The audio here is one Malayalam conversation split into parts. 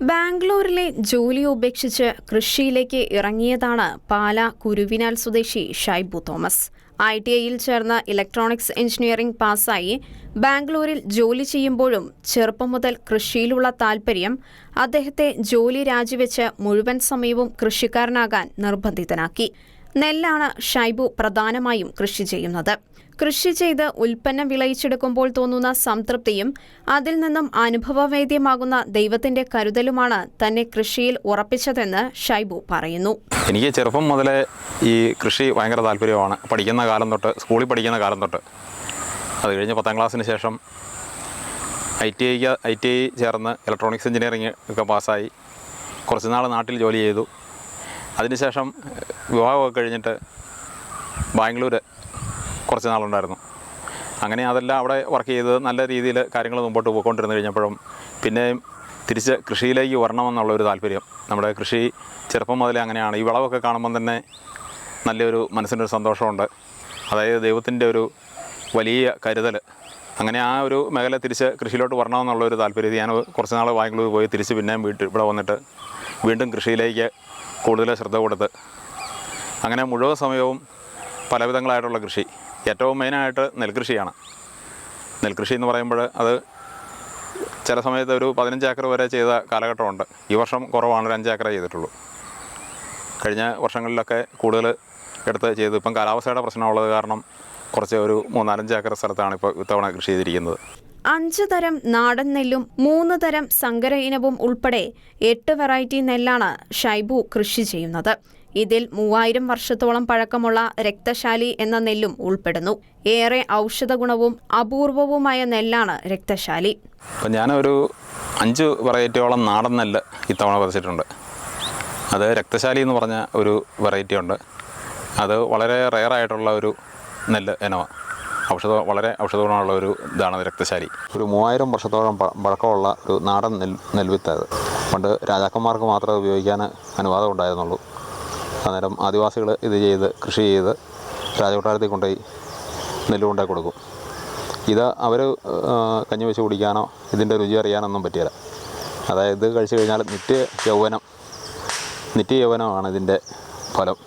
ബാംഗ്ലൂരിലെ ജോലി ഉപേക്ഷിച്ച് കൃഷിയിലേക്ക് ഇറങ്ങിയതാണ് പാല കുരുവിനാൽ സ്വദേശി ഷൈബു തോമസ്. ഐ ടി ഐയിൽ ചേർന്ന് ഇലക്ട്രോണിക്സ് എഞ്ചിനീയറിംഗ് പാസ്സായി ബാംഗ്ലൂരിൽ ജോലി ചെയ്യുമ്പോഴും ചെറുപ്പം മുതൽ കൃഷിയിലുള്ള താൽപ്പര്യം അദ്ദേഹത്തെ ജോലി രാജിവെച്ച് മുഴുവൻ സമയവും കൃഷിക്കാരനാകാൻ നിർബന്ധിതനാക്കി. നെല്ലാണ് ഷൈബു പ്രധാനമായും കൃഷി ചെയ്യുന്നത്. കൃഷി ചെയ്ത് ഉൽപ്പന്നം വിളയിച്ചെടുക്കുമ്പോൾ തോന്നുന്ന സംതൃപ്തിയും അതിൽ നിന്നും അനുഭവവേദ്യമാകുന്ന ദൈവത്തിന്റെ കരുതലുമാണ് തന്നെ കൃഷിയിൽ ഉറപ്പിച്ചതെന്ന് ഷൈബു പറയുന്നു. എനിക്ക് ചെറുപ്പം മുതലേ ഈ കൃഷി ഭയങ്കര താല്പര്യമാണ്. പഠിക്കുന്ന കാലം തൊട്ട് സ്കൂളിൽ പഠിക്കുന്ന കാലം തൊട്ട്. അത് കഴിഞ്ഞ് പത്താം ക്ലാസ്സിന് ശേഷം ഐ ടി ഐക്ക് ഐ ടി ഐ ചേർന്ന് ഇലക്ട്രോണിക്സ് എഞ്ചിനീയറിംഗ് ഒക്കെ പാസ്സായി. കുറച്ച് നാൾ നാട്ടിൽ ജോലി ചെയ്തു. അതിനുശേഷം വിവാഹമൊക്കെ കഴിഞ്ഞിട്ട് ബാംഗ്ലൂർ കുറച്ച് നാളുണ്ടായിരുന്നു. അങ്ങനെ അതെല്ലാം അവിടെ വർക്ക് ചെയ്ത് നല്ല രീതിയിൽ കാര്യങ്ങൾ മുമ്പോട്ട് പോയിക്കൊണ്ടിരുന്ന് കഴിഞ്ഞപ്പോഴും പിന്നെയും തിരിച്ച് കൃഷിയിലേക്ക് വരണമെന്നുള്ളൊരു താല്പര്യം. നമ്മുടെ കൃഷി ചെറുപ്പം മുതലേ അങ്ങനെയാണ്. ഈ വിളവൊക്കെ കാണുമ്പം തന്നെ നല്ലൊരു മനസ്സിനൊരു സന്തോഷമുണ്ട്. അതായത് ദൈവത്തിന്റെ ഒരു വലിയ കരുതൽ അങ്ങനെ ആ ഒരു മേഖല തിരിച്ച് കൃഷിയിലോട്ട് വരണമെന്നുള്ള ഒരു താല്പര്യം ഞാൻ കുറച്ച് നാൾ ബാംഗ്ലൂർ പോയി തിരിച്ച് പിന്നെയും വീട്ടിൽ ഇവിടെ വന്നിട്ട് വീണ്ടും കൃഷിയിലേക്ക് കൂടുതൽ ശ്രദ്ധ കൊടുത്ത് അങ്ങനെ മുഴുവൻ സമയവും പലവിധങ്ങളായിട്ടുള്ള കൃഷി. ഏറ്റവും മെയിനായിട്ട് നെൽകൃഷിയാണ്. നെൽകൃഷി എന്ന് പറയുമ്പോൾ അത് ചില സമയത്ത് ഒരു പതിനഞ്ച് ഏക്കർ വരെ ചെയ്ത കാലഘട്ടമുണ്ട്. ഈ വർഷം കുറവാണ് ഒരു അഞ്ച് ഏക്കറേ ചെയ്തിട്ടുള്ളൂ. കഴിഞ്ഞ വർഷങ്ങളിലൊക്കെ കൂടുതൽ എടുത്ത് ചെയ്ത് ഇപ്പം കാലാവസ്ഥയുടെ പ്രശ്നമുള്ളത് കാരണം കുറച്ച് ഒരു മൂന്നാലഞ്ച് ഏക്കർ സ്ഥലത്താണ് ഇപ്പോൾ ഇത്തവണ കൃഷി ചെയ്തിരിക്കുന്നത്. അഞ്ച് തരം നാടൻ നെല്ലും മൂന്ന് തരം സങ്കര ഇനവും ഉൾപ്പെടെ എട്ട് വെറൈറ്റി നെല്ലാണ് ഷൈബു കൃഷി ചെയ്യുന്നത്. ഇതിൽ മൂവായിരം വർഷത്തോളം പഴക്കമുള്ള രക്തശാലി എന്ന നെല്ലും ഉൾപ്പെടുന്നു. ഏറെ ഔഷധ ഗുണവും അപൂർവവുമായ നെല്ലാണ് രക്തശാലി. അപ്പം ഞാനൊരു അഞ്ച് വെറൈറ്റിയോളം നാടൻ നെല്ല് ഇത്തവണ പതിച്ചിട്ടുണ്ട് അത് രക്തശാലി എന്ന് പറഞ്ഞ ഒരു വെറൈറ്റി ഉണ്ട് അത് വളരെ റെയറായിട്ടുള്ള ഒരു നെല്ല് ഇനമാണ് ഔഷധ വളരെ ഔഷധ ഗുണമുള്ള ഒരു ഇതാണ് രക്തശാലി. ഒരു മൂവായിരം വർഷത്തോളം പഴക്കമുള്ള ഒരു നാടൻ നെൽ നെൽവിത്ത് അത് പണ്ട് രാജാക്കന്മാർക്ക് മാത്രമേ ഉപയോഗിക്കാൻ അനുവാദം ഉണ്ടായിരുന്നുള്ളൂ. അന്നേരം ആദിവാസികൾ ഇത് ചെയ്ത് കൃഷി ചെയ്ത് രാജകൊട്ടാരത്തിൽ കൊണ്ടുപോയി നെല്ല് കൊണ്ടുപോയി കൊടുക്കും. ഇത് അവർ കഞ്ഞി വെച്ച് കുടിക്കാനോ ഇതിന്റെ രുചി അറിയാനൊന്നും പറ്റിയില്ല. അതായത് ഇത് കഴിച്ചു കഴിഞ്ഞാൽ നിത്യ യൗവനം നിത്യ യൗവനമാണ് ഇതിന്റെ ഫലം.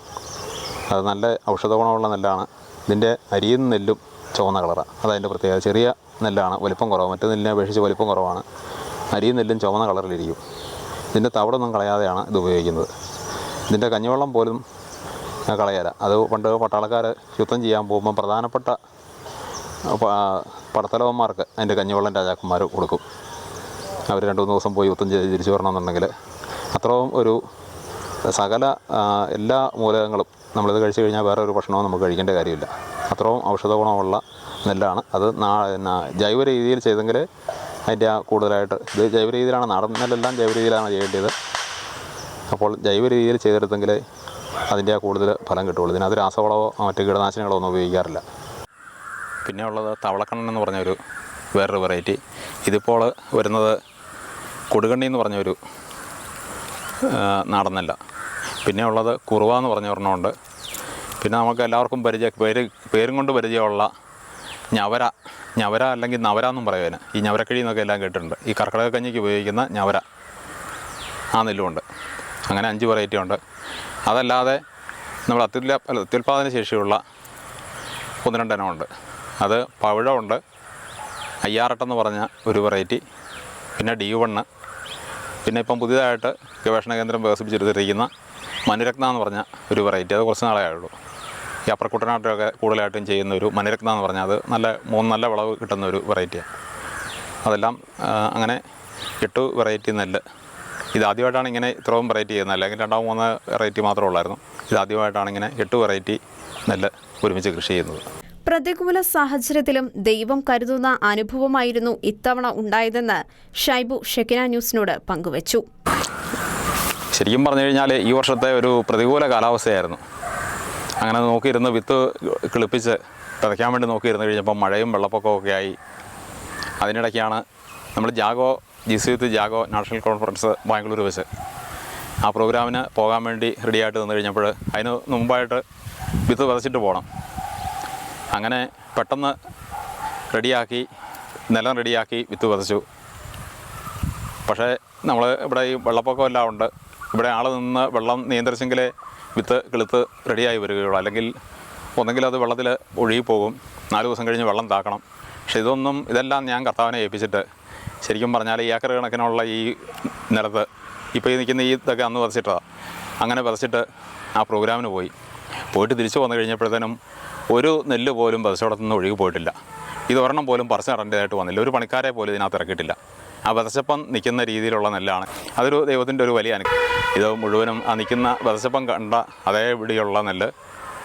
അത് നല്ല ഔഷധ ഗുണമുള്ള നെല്ലാണ്. ഇതിന്റെ അരിയും നെല്ലും ചുവന്ന കളറാണ് അതതിന്റെ പ്രത്യേകത. ചെറിയ നെല്ലാണ്. വലിപ്പം കുറവ്. മറ്റു നെല്ലിനെ അപേക്ഷിച്ച് വലിപ്പം കുറവാണ്. അരിയും നെല്ലും ചുവന്ന കളറിലിരിക്കും. ഇതിന്റെ തവിടൊന്നും കളയാതെയാണ് ഇത് ഉപയോഗിക്കുന്നത്. ഇതിന്റെ കഞ്ഞിവെള്ളം പോലും കളയാല. അത് പണ്ട് പട്ടാളക്കാർ യുദ്ധം ചെയ്യാൻ പോകുമ്പോൾ പ്രധാനപ്പെട്ട പടത്തലവന്മാർക്ക് അതിന്റെ കഞ്ഞിവെള്ളം രാജാക്കന്മാർ കൊടുക്കും. അവർ രണ്ട് മൂന്ന് ദിവസം പോയി യുദ്ധം ചെയ്ത് തിരിച്ചു വരണമെന്നുണ്ടെങ്കിൽ അത്രയും ഒരു സകല എല്ലാ മൂലകങ്ങളും നമ്മളിത് കഴിച്ചു കഴിഞ്ഞാൽ വേറെ ഒരു ഭക്ഷണവും നമുക്ക് കഴിക്കേണ്ട കാര്യമില്ല. അത്രയും ഔഷധ ഗുണമുള്ള നെല്ലാണ്. അത് നാ ജൈവ രീതിയിൽ ചെയ്തെങ്കിൽ അതിന്റെ ആ കൂടുതലായിട്ട് ഇത് ജൈവ രീതിയിലാണ്. നാടൻ നെല്ലെല്ലാം ജൈവ രീതിയിലാണ് ചെയ്യേണ്ടത്. അപ്പോൾ ജൈവ രീതിയിൽ ചെയ്തെടുത്തെങ്കിൽ അതിന്റെ ആ കൂടുതൽ ഫലം കിട്ടുള്ളൂ ഇതിനകത്ത് രാസവളമോ മറ്റ് കീടനാശിനികളോ ഒന്നും ഉപയോഗിക്കാറില്ല. പിന്നെ ഉള്ളത് തവളക്കണ്ണൻ എന്ന് പറഞ്ഞൊരു വേറൊരു വെറൈറ്റി. ഇതിപ്പോൾ വരുന്നത് കൊടുകണ്ണി എന്ന് പറഞ്ഞൊരു നാടൻ നെല്ല പിന്നെ ഉള്ളത് കുറുവ എന്ന് പറഞ്ഞ ഒരെണ്ണമുണ്ട് പിന്നെ നമുക്ക് എല്ലാവർക്കും പരിചയ പേര് പേരും കൊണ്ട് പരിചയമുള്ള ഞവര ഞവര അല്ലെങ്കിൽ നവര എന്നും പറയുന്നതിന് ഈ ഞവരക്കിഴി എന്നൊക്കെ എല്ലാം കേട്ടിട്ടുണ്ട്. ഈ കർക്കിടക കഞ്ഞിക്ക് ഉപയോഗിക്കുന്ന ഞവര ആ നെല്ലുമുണ്ട് അങ്ങനെ അഞ്ച് വെറൈറ്റി ഉണ്ട്. അതല്ലാതെ നമ്മൾ അത്യുല്ല അത്യുൽപാദന ശേഷിയുള്ള ഒന്ന് രണ്ടെണ്ണമുണ്ട് അത് പവിഴമുണ്ട് അയ്യാറട്ടെന്ന് പറഞ്ഞ ഒരു വെറൈറ്റി പിന്നെ ഡി വണ്ണ് പിന്നെ ഇപ്പം പുതിയതായിട്ട് ഗവേഷണ കേന്ദ്രം വികസിപ്പിച്ചെടുത്തിരിക്കുന്ന മനുരത്ന എന്ന് പറഞ്ഞ ഒരു വെറൈറ്റി അത് കുറച്ച് നാളേ ആയുള്ളൂ. ഈ അപ്പർ കുട്ടനാട്ടിലൊക്കെ കൂടുതലായിട്ടും ചെയ്യുന്ന ഒരു മനുരത്ന എന്ന് പറഞ്ഞാൽ അത് നല്ല മൂന്ന് നല്ല വിളവ് കിട്ടുന്ന ഒരു വെറൈറ്റിയാണ് അതെല്ലാം അങ്ങനെ എട്ട് വെറൈറ്റി നെല്ല്. ഇത് ആദ്യമായിട്ടാണ് ഇങ്ങനെ ഇത്രയും വെറൈറ്റി ചെയ്യുന്നത്. അല്ലെങ്കിൽ രണ്ടോ മൂന്നോ വെറൈറ്റി മാത്രമേ ഉള്ളായിരുന്നു. ഇത് ആദ്യമായിട്ടാണ് ഇങ്ങനെ എട്ട് വെറൈറ്റി നെല്ല് ഒരുമിച്ച് കൃഷി ചെയ്യുന്നത്. പ്രതികൂല സാഹചര്യത്തിലും ദൈവം കരുതുന്ന അനുഭവമായിരുന്നു ഇത്തവണ ഉണ്ടായതെന്ന് ഷൈബു ഷെക്കിന ന്യൂസിനോട് പങ്കുവച്ചു. ശരിക്കും പറഞ്ഞു കഴിഞ്ഞാൽ ഈ വർഷത്തെ ഒരു പ്രതികൂല കാലാവസ്ഥയായിരുന്നു. അങ്ങനെ നോക്കിയിരുന്ന് വിത്ത് കിളിപ്പിച്ച് വിതയ്ക്കാൻ വേണ്ടി നോക്കിയിരുന്ന് കഴിഞ്ഞപ്പോൾ മഴയും വെള്ളപ്പൊക്കവും ഒക്കെ ആയി. അതിനിടയ്ക്കാണ് നമ്മൾ Jago G C with Jago national conference Bangalore വെച്ച് ആ പ്രോഗ്രാമിന് പോകാൻ വേണ്ടി റെഡിയായിട്ട് നിന്ന് കഴിഞ്ഞപ്പോൾ അതിന് മുമ്പായിട്ട് വിത്ത് വിതച്ചിട്ട് പോകണം അങ്ങനെ പെട്ടെന്ന് റെഡിയാക്കി നിലം റെഡിയാക്കി വിത്ത് വിതച്ചു പക്ഷേ നമ്മൾ ഇവിടെ ഈ വെള്ളപ്പൊക്കം എല്ലാം ഉണ്ട്. ഇവിടെ ആൾ നിന്ന് വെള്ളം നിയന്ത്രിച്ചെങ്കിലേ വിത്ത് കിളുത്ത് റെഡിയായി വരികയുള്ളൂ. അല്ലെങ്കിൽ ഒന്നെങ്കിൽ അത് വെള്ളത്തിൽ ഒഴുകി പോകും. നാല് ദിവസം കഴിഞ്ഞ് വെള്ളം താക്കണം. പക്ഷെ ഇതൊന്നും ഇതെല്ലാം ഞാൻ കർത്താവിനെ ഏൽപ്പിച്ചിട്ട് ശരിക്കും പറഞ്ഞാൽ ഈ ഏക്കർ കണക്കിനുള്ള ഈ നിലത്ത് ഇപ്പോൾ ഈ നിൽക്കുന്ന ഈ ഇതൊക്കെ അന്ന് പറിച്ചിട്ടതാണ് അങ്ങനെ പറിച്ചിട്ട് ആ പ്രോഗ്രാമിന് പോയി. പോയിട്ട് തിരിച്ചു വന്നു കഴിഞ്ഞപ്പോഴത്തേനും ഒരു നെല്ല് പോലും പറിച്ചോടത്തുനിന്ന് ഒഴുകി പോയിട്ടില്ല. ഇത് ഒരെണ്ണം പോലും പറിച്ചു നടേണ്ടതായിട്ട് വന്നില്ല. ഒരു പണിക്കാരെ പോലും ഇതിനകത്ത് ഇറക്കിയിട്ടില്ല. ആ വധശപ്പം നിൽക്കുന്ന രീതിയിലുള്ള നെല്ലാണ്. അതൊരു ദൈവത്തിന്റെ ഒരു വലിയ അനുഗ്രഹം. ഇത് മുഴുവനും ആ നിൽക്കുന്ന വധശപ്പം കണ്ട അതേ വിടിയുള്ള നെല്ല്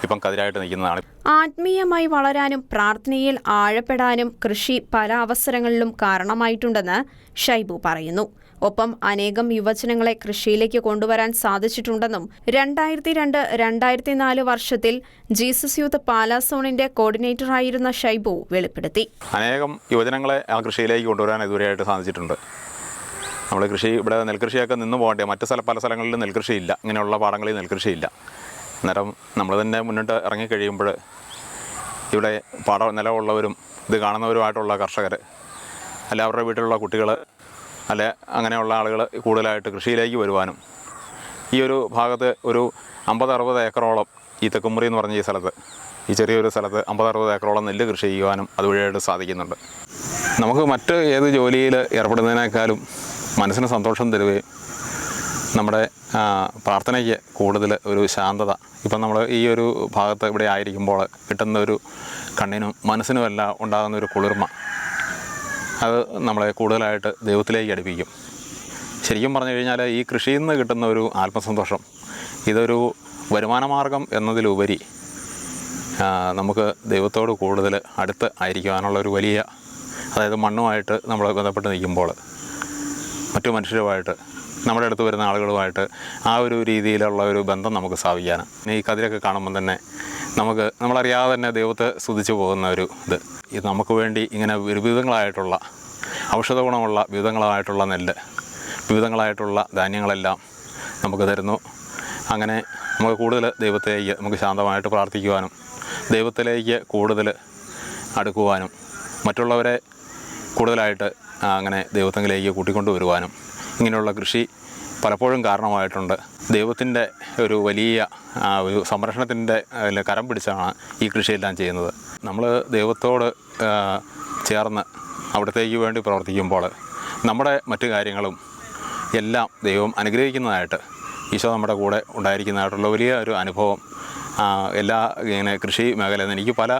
ഇപ്പം കതിരായിട്ട് നിൽക്കുന്നതാണ്. ആത്മീയമായി വളരാനും പ്രാർത്ഥനയിൽ ആഴപ്പെടാനും കൃഷി പല അവസരങ്ങളിലും കാരണമായിട്ടുണ്ടെന്ന് ഷൈബു പറയുന്നു. ഒപ്പം അനേകം യുവജനങ്ങളെ കൃഷിയിലേക്ക് കൊണ്ടുവരാൻ സാധിച്ചിട്ടുണ്ടെന്നും രണ്ടായിരത്തി രണ്ട് രണ്ടായിരത്തി നാല് വർഷത്തിൽ ജീസസ് യൂത്ത് പാലാസോണിന്റെ കോർഡിനേറ്ററായിരുന്ന ഷൈബു വെളിപ്പെടുത്തി. അനേകം യുവജനങ്ങളെ ആ കൃഷിയിലേക്ക് കൊണ്ടുവരാൻ ഇതുവരെയായിട്ട് സാധിച്ചിട്ടുണ്ട്. നമ്മൾ കൃഷി ഇവിടെ നെൽകൃഷിയൊക്കെ നിന്ന് പോകേണ്ടത് മറ്റ് സ്ഥല പല സ്ഥലങ്ങളിലും നെൽകൃഷിയില്ല. ഇങ്ങനെയുള്ള പാടങ്ങളിൽ നെൽകൃഷിയില്ല. അന്നേരം നമ്മൾ തന്നെ മുന്നോട്ട് ഇറങ്ങിക്കഴിയുമ്പോൾ ഇവിടെ പാട നിലവുള്ളവരും ഇത് കാണുന്നവരുമായിട്ടുള്ള കർഷകർ അല്ല അവരുടെ വീട്ടിലുള്ള കുട്ടികൾ അല്ല അങ്ങനെയുള്ള ആളുകൾ കൂടുതലായിട്ട് കൃഷിയിലേക്ക് വരുവാനും. ഈ ഒരു ഭാഗത്ത് ഒരു അമ്പത് അറുപത് ഏക്കറോളം ഈ തെക്കുമുറി എന്ന് പറഞ്ഞ ഈ സ്ഥലത്ത് ഈ ചെറിയൊരു സ്ഥലത്ത് അമ്പത് അറുപത് ഏക്കറോളം നെല്ല് കൃഷി ചെയ്യുവാനും അതുവഴിയായിട്ട് സാധിക്കുന്നുണ്ട്. നമുക്ക് മറ്റ് ഏത് ജോലിയിൽ ഏർപ്പെടുന്നതിനേക്കാളും മനസ്സിന് സന്തോഷം തരുകയും നമ്മുടെ പ്രാർത്ഥനയ്ക്ക് കൂടുതൽ ഒരു ശാന്തത. ഇപ്പം നമ്മൾ ഈ ഒരു ഭാഗത്ത് ഇവിടെ ആയിരിക്കുമ്പോൾ കിട്ടുന്ന ഒരു കണ്ണിനും മനസ്സിനുമെല്ലാം ഉണ്ടാകുന്ന ഒരു കുളിർമ. അത് നമ്മളെ കൂടുതലായിട്ട് ദൈവത്തിലേക്ക് അടുപ്പിക്കും. ശരിക്കും പറഞ്ഞു കഴിഞ്ഞാൽ ഈ കൃഷിയിൽ നിന്ന് കിട്ടുന്ന ഒരു ആത്മസന്തോഷം ഇതൊരു വരുമാനമാർഗം എന്നതിലുപരി നമുക്ക് ദൈവത്തോട് കൂടുതൽ അടുത്ത് ആയിരിക്കുവാനുള്ള ഒരു വലിയ അതായത് മണ്ണുമായിട്ട് നമ്മൾ ബന്ധപ്പെട്ട് നിൽക്കുമ്പോൾ മറ്റു മനുഷ്യരുമായിട്ട് നമ്മുടെ അടുത്ത് വരുന്ന ആളുകളുമായിട്ട് ആ ഒരു രീതിയിലുള്ള ഒരു ബന്ധം നമുക്ക് സ്ഥാപിക്കാനാണ്. ഈ കതിരൊക്കെ കാണുമ്പം തന്നെ നമുക്ക് നമ്മളറിയാതെ തന്നെ ദൈവത്തെ സ്തുതിച്ചു പോകുന്ന ഒരു ഇത്. ഇത് നമുക്ക് വേണ്ടി ഇങ്ങനെ വിവിധങ്ങളായിട്ടുള്ള ഔഷധ ഗുണമുള്ള വിവിധങ്ങളായിട്ടുള്ള നെല്ല് വിവിധങ്ങളായിട്ടുള്ള ധാന്യങ്ങളെല്ലാം നമുക്ക് തരുന്നു. അങ്ങനെ നമുക്ക് കൂടുതൽ ദൈവത്തിലേക്ക് നമുക്ക് ശാന്തമായിട്ട് പ്രാർത്ഥിക്കുവാനും ദൈവത്തിലേക്ക് കൂടുതൽ അടുക്കുവാനും മറ്റുള്ളവരെ കൂടുതലായിട്ട് അങ്ങനെ ദൈവത്തിലേക്ക് കൂട്ടിക്കൊണ്ടു വരുവാനും ഇങ്ങനെയുള്ള കൃഷി പലപ്പോഴും കാരണമായിട്ടുണ്ട്. ദൈവത്തിന്റെ ഒരു വലിയ ഒരു സംരക്ഷണത്തിന്റെ കരം പിടിച്ചാണ് ഈ കൃഷിയെല്ലാം ചെയ്യുന്നത്. നമ്മൾ ദൈവത്തോട് ചേർന്ന് അവിടത്തേക്ക് വേണ്ടി പ്രവർത്തിക്കുമ്പോൾ നമ്മുടെ മറ്റു കാര്യങ്ങളും എല്ലാം ദൈവം അനുഗ്രഹിക്കുന്നതായിട്ട് ഈശോ നമ്മുടെ കൂടെ ഉണ്ടായിരിക്കുന്നതായിട്ടുള്ള വലിയ ഒരു അനുഭവം. എല്ലാ ഇങ്ങനെ കൃഷി മേഖലയിൽ എനിക്ക് പല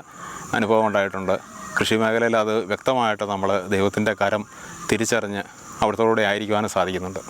അനുഭവം ഉണ്ടായിട്ടുണ്ട്. കൃഷി മേഖലയിൽ അത് വ്യക്തമായിട്ട് നമ്മൾ ദൈവത്തിന്റെ കരം തിരിച്ചറിഞ്ഞ് അവിടത്തോടെ ആയിരിക്കുവാനും സാധിക്കുന്നുണ്ട്.